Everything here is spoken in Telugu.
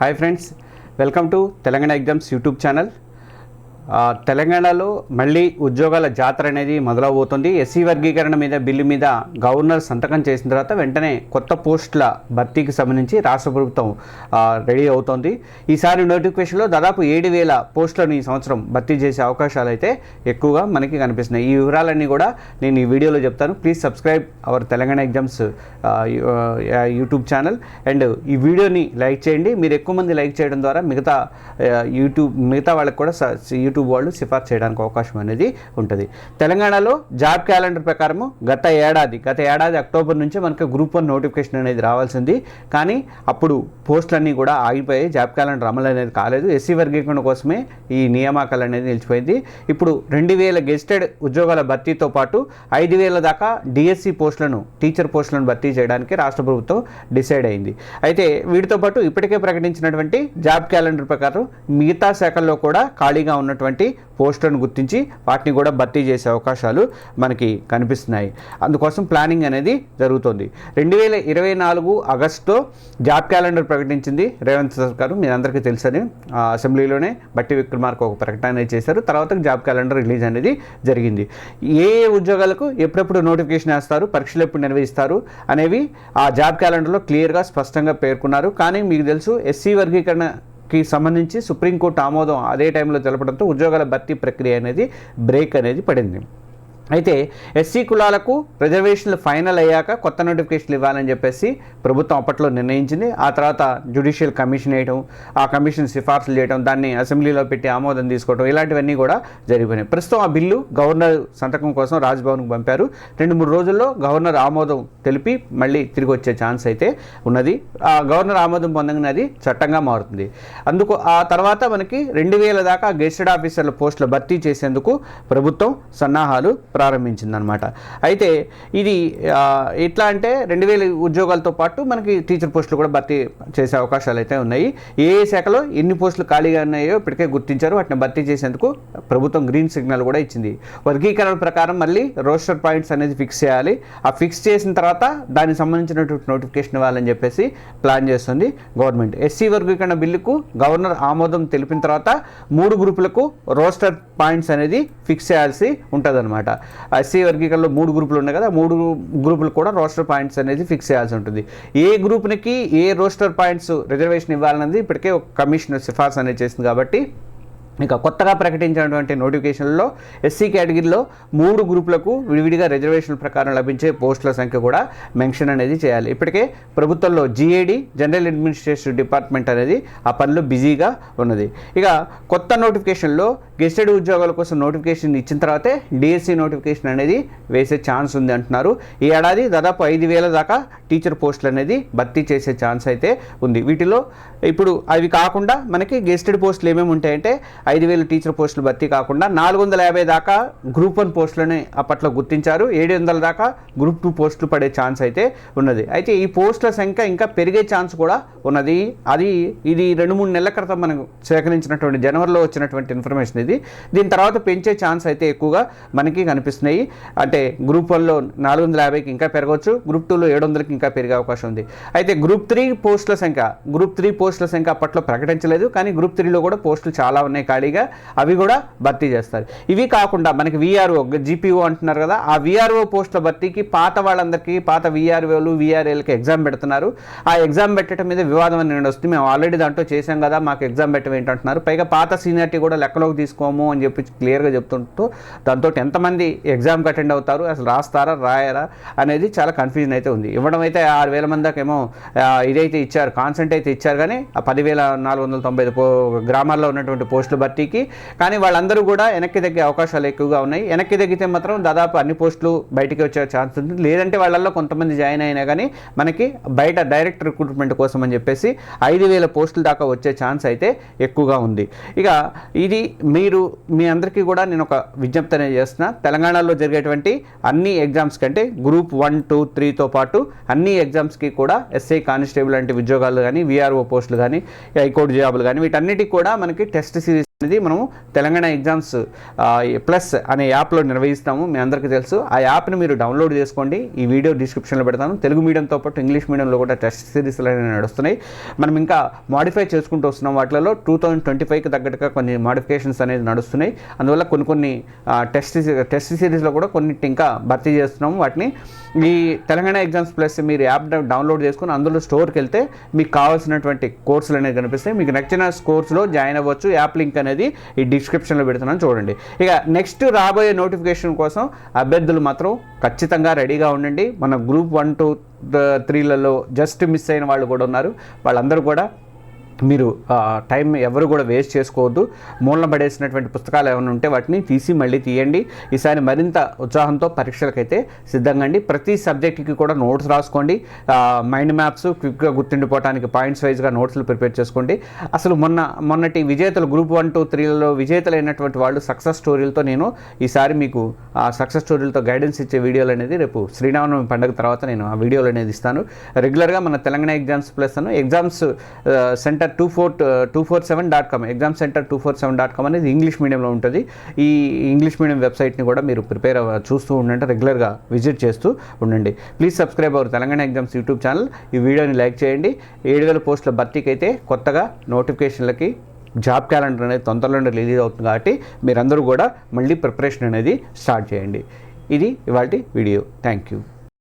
Hi friends, welcome to Telangana Exams YouTube channel. తెలంగాణలో మళ్ళీ ఉద్యోగాల జాతర అనేది మొదలవబోతుంది ఎస్సీ వర్గీకరణ మీద బిల్లు మీద గవర్నర్ సంతకం చేసిన తర్వాత వెంటనే కొత్త పోస్టుల భర్తీకి సంబంధించి రాష్ట్ర ప్రభుత్వం రెడీ అవుతోంది ఈసారి నోటిఫికేషన్లో దాదాపు ఏడు వేల పోస్టులను ఈ సంవత్సరం భర్తీ చేసే అవకాశాలు అయితే ఎక్కువగా మనకి కనిపిస్తున్నాయి ఈ వివరాలన్నీ కూడా నేను ఈ వీడియోలో చెప్తాను please subscribe our Telangana exams YouTube channel and ఈ వీడియోని లైక్ చేయండి మీరు ఎక్కువ మంది లైక్ చేయడం ద్వారా మిగతా యూట్యూబ్ మిగతా వాళ్ళకి కూడా యూట్యూబ్ యూట్యూబ్ వాళ్ళు సిఫార్సు చేయడానికి అవకాశం అనేది ఉంటుంది తెలంగాణలో జాబ్ క్యాలెండర్ ప్రకారము గత ఏడాది గత ఏడాది అక్టోబర్ నుంచి మనకు గ్రూప్ వన్ నోటిఫికేషన్ అనేది రావాల్సింది కానీ అప్పుడు పోస్టులన్నీ కూడా ఆగిపోయాయి జాబ్ క్యాలెండర్ అమలు అనేది కాలేదు ఎస్సీ వర్గీకరణ కోసమే ఈ నియామకాలు అనేది నిలిచిపోయింది ఇప్పుడు రెండు వేల గెస్టెడ్ ఉద్యోగాల భర్తీతో పాటు ఐదు వేల దాకా డిఎస్సి పోస్టులను టీచర్ పోస్టులను భర్తీ చేయడానికి రాష్ట్ర ప్రభుత్వం డిసైడ్ అయింది అయితే వీటితో పాటు ఇప్పటికే ప్రకటించినటువంటి జాబ్ క్యాలెండర్ ప్రకారం మిగతా శాఖల్లో కూడా ఖాళీగా ఉన్నటువంటి ఉన్నటువంటి పోస్టులను గుర్తించి వాటిని కూడా భర్తీ చేసే అవకాశాలు మనకి కనిపిస్తున్నాయి అందుకోసం ప్లానింగ్ అనేది జరుగుతుంది రెండు వేల ఇరవై నాలుగు ఆగస్టు జాబ్ క్యాలెండర్ ప్రకటించింది రేవంత్ సర్కారు మీ అందరికీ తెలుసని అసెంబ్లీలోనే బట్టి విక్రమార్క ఒక ప్రకటన అనేది చేశారు తర్వాత జాబ్ క్యాలెండర్ రిలీజ్ అనేది జరిగింది ఏ ఉద్యోగాలకు ఎప్పుడెప్పుడు నోటిఫికేషన్ వేస్తారు పరీక్షలు ఎప్పుడు నిర్వహిస్తారు అనేవి ఆ జాబ్ క్యాలెండర్లో క్లియర్గా స్పష్టంగా పేర్కొన్నారు కానీ మీకు తెలుసు ఎస్సీ వర్గీకరణ కి సంబంధించి సుప్రీంకోర్టు ఆమోదం అదే టైంలో తెలపడంతో ఉద్యోగాల భర్తీ ప్రక్రియ అనేది బ్రేక్ అనేది పడింది అయితే ఎస్సీ కులాలకు రిజర్వేషన్లు ఫైనల్ అయ్యాక కొత్త నోటిఫికేషన్లు ఇవ్వాలని చెప్పేసి ప్రభుత్వం అప్పట్లో నిర్ణయించింది ఆ తర్వాత జ్యుడిషియల్ కమిషన్ వేయడం ఆ కమిషన్ సిఫార్సులు చేయడం దాన్ని అసెంబ్లీలో పెట్టి ఆమోదం తీసుకోవడం ఇలాంటివన్నీ కూడా జరిగిపోయినాయి ప్రస్తుతం ఆ బిల్లు గవర్నర్ సంతకం కోసం రాజ్భవన్కు పంపారు రెండు మూడు రోజుల్లో గవర్నర్ ఆమోదం తెలిపి మళ్ళీ తిరిగి వచ్చే ఛాన్స్ అయితే ఉన్నది ఆ గవర్నర్ ఆమోదం పొందగానే అది చట్టంగా మారుతుంది అందుకు ఆ తర్వాత మనకి రెండు వేల దాకా గెస్టెడ్ ఆఫీసర్ల పోస్టులు భర్తీ చేసేందుకు ప్రభుత్వం సన్నాహాలు ప్రారంభించిందనమాట అయితే ఇది ఎట్లా అంటే రెండు వేల ఉద్యోగాలతో పాటు మనకి టీచర్ పోస్టులు కూడా భర్తీ చేసే అవకాశాలు అయితే ఉన్నాయి ఏ ఏ శాఖలో ఎన్ని పోస్టులు ఖాళీగా ఉన్నాయో ఇప్పటికే గుర్తించారు వాటిని భర్తీ చేసేందుకు ప్రభుత్వం గ్రీన్ సిగ్నల్ కూడా ఇచ్చింది వర్గీకరణ ప్రకారం మళ్ళీ రోస్టర్ పాయింట్స్ అనేది ఫిక్స్ చేయాలి ఆ ఫిక్స్ చేసిన తర్వాత దానికి సంబంధించినటువంటి నోటిఫికేషన్ ఇవ్వాలని చెప్పేసి ప్లాన్ చేస్తుంది గవర్నమెంట్ ఎస్సీ వర్గీకరణ బిల్లుకు గవర్నర్ ఆమోదం తెలిపిన తర్వాత మూడు గ్రూపులకు రోస్టర్ పాయింట్స్ అనేది ఫిక్స్ చేయాల్సి అనమాట ఎస్సీ వర్గీకరణలో మూడు గ్రూపులు ఉన్నాయి కదా మూడు గ్రూపులు కూడా రోస్టర్ పాయింట్స్ అనేది ఫిక్స్ చేయాల్సి ఉంటుంది ఏ గ్రూప్నికి ఏ రోస్టర్ పాయింట్స్ రిజర్వేషన్ ఇవ్వాలన్నది ఇప్పటికే ఒక కమిషన్ సిఫార్సు అనేది చేసింది కాబట్టి ఇక కొత్తగా ప్రకటించినటువంటి నోటిఫికేషన్లో ఎస్సీ కేటగిరీలో మూడు గ్రూపులకు విడివిడిగా రిజర్వేషన్ ప్రకారం లభించే పోస్టుల సంఖ్య కూడా మెన్షన్ అనేది చేయాలి ఇప్పటికే ప్రభుత్వంలో జీఏడి జనరల్ అడ్మినిస్ట్రేషన్ డిపార్ట్మెంట్ అనేది ఆ పనులు బిజీగా ఉన్నది ఇక కొత్త నోటిఫికేషన్లో గెస్టెడ్ ఉద్యోగాల కోసం నోటిఫికేషన్ ఇచ్చిన తర్వాతే డిఎస్సి e నోటిఫికేషన్ అనేది వేసే ఛాన్స్ ఉంది అంటున్నారు ఈ ఏడాది దాదాపు ఐదు వేల దాకా టీచర్ పోస్టులు అనేది భర్తీ చేసే ఛాన్స్ అయితే ఉంది వీటిలో ఇప్పుడు అవి కాకుండా మనకి గెస్టెడ్ పోస్టులు ఏమేమి ఉంటాయంటే ఐదు వేలు టీచర్ పోస్టులు భర్తీ కాకుండా నాలుగు వందల యాభై దాకా గ్రూప్ వన్ పోస్టులని అప్పట్లో గుర్తించారు ఏడు వందల దాకా గ్రూప్ టూ పోస్టులు పడే ఛాన్స్ అయితే ఉన్నది అయితే ఈ పోస్టుల సంఖ్య ఇంకా పెరిగే ఛాన్స్ కూడా ఉన్నది అది ఇది రెండు మూడు నెలల క్రితం మనం సేకరించినటువంటి జనవరిలో వచ్చినటువంటి ఇన్ఫర్మేషన్ ఇది దీని తర్వాత పెంచే ఛాన్స్ అయితే ఎక్కువగా మనకి కనిపిస్తున్నాయి అంటే గ్రూప్ వన్లో నాలుగు వందల యాభైకి ఇంకా పెరగవచ్చు గ్రూప్ టూలో ఏడు వందలకి ఇంకా పెరిగే అవకాశం ఉంది అయితే గ్రూప్ త్రీ పోస్టుల సంఖ్య గ్రూప్ త్రీ పోస్టుల సంఖ్య అప్పట్లో ప్రకటించలేదు కానీ గ్రూప్ త్రీలో కూడా పోస్టులు చాలా ఉన్నాయి ఖాళీగా అవి కూడా భర్తీ చేస్తారు ఇవి కాకుండా మనకి విఆర్ఓ జీపీఓ అంటున్నారు కదా ఆ విఆర్ఓ పోస్టుల భర్తీకి పాత వాళ్ళందరికీ పాత విఆర్ఓలు విఆర్ఏలకి ఎగ్జామ్ పెడుతున్నారు ఆ ఎగ్జామ్ పెట్టడం మీద వివాదం అని వస్తుంది మేము ఆల్రెడీ దాంట్లో చేసాం కదా మాకు ఎగ్జామ్ పెట్టడం ఏంటంటున్నారు పైగా పాత సీనియారిటీ కూడా లెక్కలోకి తీసుకోము అని చెప్పి క్లియర్గా చెప్తుంటూ దాంతో ఎంతమంది ఎగ్జామ్కి అటెండ్ అవుతారు అసలు రాస్తారా రాయరా అనేది చాలా కన్ఫ్యూజన్ అయితే ఉంది ఇవ్వడం అయితే ఆరు వేల మంది దాకేమో ఇదైతే ఇచ్చారు కాన్సెంట్ అయితే ఇచ్చారు కానీ ఆ పదివేల నాలుగు వందల తొంభై గ్రామాల్లో ఉన్నటువంటి పోస్టులు పార్టీకి కానీ వాళ్ళందరూ కూడా వెనక్కి తగ్గే అవకాశాలు ఎక్కువగా ఉన్నాయి వెనక్కి తగ్గితే మాత్రం దాదాపు అన్ని పోస్టులు బయటికి వచ్చే ఛాన్స్ ఉంటుంది లేదంటే వాళ్ళల్లో కొంతమంది జాయిన్ అయినా కానీ మనకి బయట డైరెక్ట్ రిక్రూట్మెంట్ కోసం అని చెప్పేసి ఐదు వేల పోస్టుల దాకా వచ్చే ఛాన్స్ అయితే ఎక్కువగా ఉంది ఇక ఇది మీరు మీ అందరికీ కూడా నేను ఒక విజ్ఞప్తి అనేది చేస్తున్నా తెలంగాణలో జరిగేటువంటి అన్ని ఎగ్జామ్స్ కంటే గ్రూప్ వన్ టూ త్రీతో పాటు అన్ని ఎగ్జామ్స్కి కూడా ఎస్ఐ కానిస్టేబుల్ లాంటి ఉద్యోగాలు కానీ విఆర్ఓ పోస్టులు కానీ హైకోర్టు జాబులు కానీ వీటన్నిటికి కూడా మనకి టెస్ట్ సిరీస్ అనేది మనము తెలంగాణ ఎగ్జామ్స్ ప్లస్ అనే యాప్లో నిర్వహిస్తాము మీ అందరికీ తెలుసు ఆ యాప్ని మీరు డౌన్లోడ్ చేసుకోండి ఈ వీడియో డిస్క్రిప్షన్లో పెడతాను తెలుగు మీడియంతో పాటు ఇంగ్లీష్ మీడియంలో కూడా టెస్ట్ సిరీస్లు అనేవి నడుస్తున్నాయి మనం ఇంకా మాడిఫై చేసుకుంటూ వస్తున్నాం వాటిలో టూ థౌజండ్ ట్వంటీ ఫైవ్కి తగ్గట్టుగా కొన్ని మాడిఫికేషన్స్ అనేది నడుస్తున్నాయి అందువల్ల కొన్ని కొన్ని టెస్ట్ టెస్ట్ సిరీస్లో కూడా కొన్ని ఇంకా భర్తీ చేస్తున్నాము వాటిని ఈ తెలంగాణ ఎగ్జామ్స్ ప్లస్ మీరు యాప్ డౌన్లోడ్ చేసుకుని అందులో స్టోర్కి వెళ్తే మీకు కావాల్సినటువంటి కోర్సులు అనేవి కనిపిస్తాయి మీకు నచ్చిన కోర్సులో జాయిన్ అవ్వచ్చు యాప్ లింక్ అనేది అనేది ఈ డిస్క్రిప్షన్లో పెడుతున్నాను చూడండి ఇక నెక్స్ట్ రాబోయే నోటిఫికేషన్ కోసం అభ్యర్థులు మాత్రం ఖచ్చితంగా రెడీగా ఉండండి మన గ్రూప్ వన్ టూ త్రీలలో జస్ట్ మిస్ అయిన వాళ్ళు కూడా ఉన్నారు వాళ్ళందరూ కూడా మీరు టైం ఎవరు కూడా వేస్ట్ చేసుకోవద్దు మూలన పడేసినటువంటి పుస్తకాలు ఏమైనా ఉంటే వాటిని తీసి మళ్ళీ తీయండి ఈసారి మరింత ఉత్సాహంతో పరీక్షలకైతే సిద్ధంగా అండి ప్రతి సబ్జెక్టుకి కూడా నోట్స్ రాసుకోండి మైండ్ మ్యాప్స్ క్విక్గా గుర్తుండిపోవడానికి పాయింట్స్ వైజ్గా నోట్స్లు ప్రిపేర్ చేసుకోండి అసలు మొన్న మొన్నటి విజేతలు గ్రూప్ వన్ టూ త్రీలలో విజేతలైనటువంటి వాళ్ళు సక్సెస్ స్టోరీలతో నేను ఈసారి మీకు ఆ సక్సెస్ స్టోరీలతో గైడెన్స్ ఇచ్చే వీడియోలు అనేది రేపు శ్రీరామనవమి పండుగ తర్వాత నేను ఆ వీడియోలు అనేది ఇస్తాను రెగ్యులర్గా మన తెలంగాణ ఎగ్జామ్స్ ప్లస్ అను exams centre centre two four two four seven dot com exam centre two four seven dot com అనేది ఇంగ్లీష్ మీడియంలో ఉంటుంది ఈ ఇంగ్లీష్ మీడియం వెబ్సైట్ని కూడా మీరు ప్రిపేర్ చూస్తూ ఉండండి రెగ్యులర్గా విజిట్ చేస్తూ ఉండండి please subscribe our Telangana exams YouTube channel ఈ వీడియోని లైక్ చేయండి ఏడు వేల పోస్టుల భర్తీకి అయితే కొత్తగా నోటిఫికేషన్లకి జాబ్ క్యాలెండర్ అనేది తొందరలోనే రిలీజ్ అవుతుంది కాబట్టి మీరందరూ కూడా మళ్ళీ ప్రిపరేషన్ అనేది స్టార్ట్ చేయండి ఇది ఇవాటి వీడియో థ్యాంక్ యూ